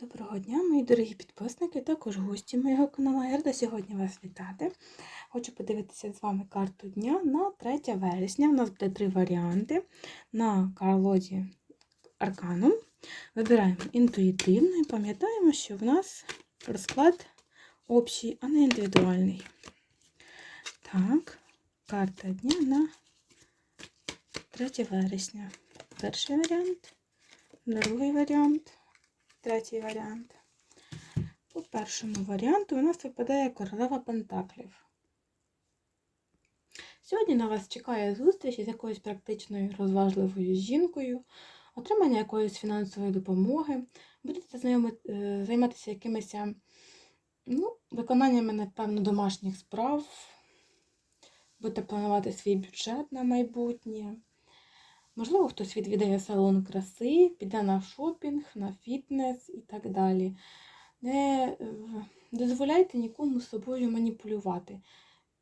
Доброго дня, мої дорогі підписники, також гості моєго каналу. Я рада сьогодні вас вітати. Хочу подивитися з вами карту дня на 3 вересня. У нас буде три варіанти на колоді Арканом. Вибираємо інтуїтивно і пам'ятаємо, що в нас розклад общий, а не індивідуальний. Так, карта дня на 3 вересня. Перший варіант, другий варіант третій варіант. По першому варіанту у нас випадає королева Пентаклів. Сьогодні на вас чекає зустріч із якоюсь практичною розважливою жінкою, отримання якоїсь фінансової допомоги, будете е, займатися якимись ну, виконаннями, напевно, домашніх справ, будете планувати свій бюджет на майбутнє. Можливо, хтось відвідає салон краси, піде на шопінг, на фітнес і так далі. Не е, дозволяйте нікому собою маніпулювати.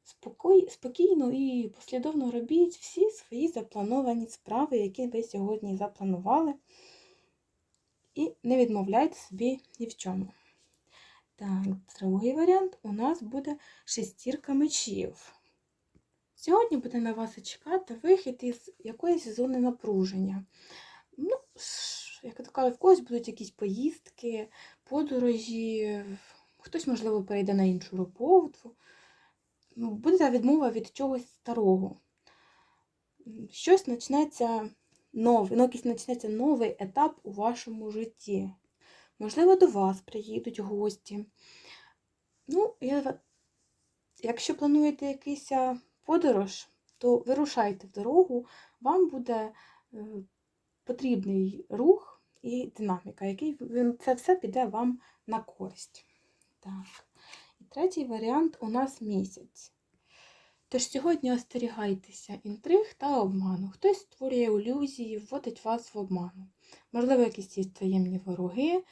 Спокій, спокійно і послідовно робіть всі свої заплановані справи, які ви сьогодні запланували. І не відмовляйте собі ні в чому. Так, другий варіант у нас буде шестірка мечів. Сьогодні буде на вас чекати вихід із якоїсь зони напруження. Ну, як то кажуть, в когось будуть якісь поїздки, подорожі, хтось, можливо, перейде на іншу роботу. Ну, Буде відмова від чогось старого. Щось почнеться нове, ну, якийсь почнеться новий етап у вашому житті. Можливо, до вас приїдуть гості. Ну, я, якщо плануєте якийсь подорож, то вирушайте в дорогу, вам буде е, потрібний рух і динаміка, який це все піде вам на користь. Так. І третій варіант у нас місяць. Тож сьогодні остерігайтеся інтриг та обману. Хтось створює ілюзії, вводить вас в обману. Можливо, якісь є таємні вороги,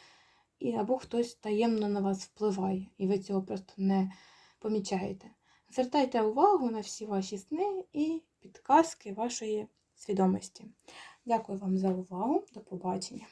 або хтось таємно на вас впливає, і ви цього просто не помічаєте. Звертайте увагу на всі ваші сни і підказки вашої свідомості. Дякую вам за увагу. До побачення.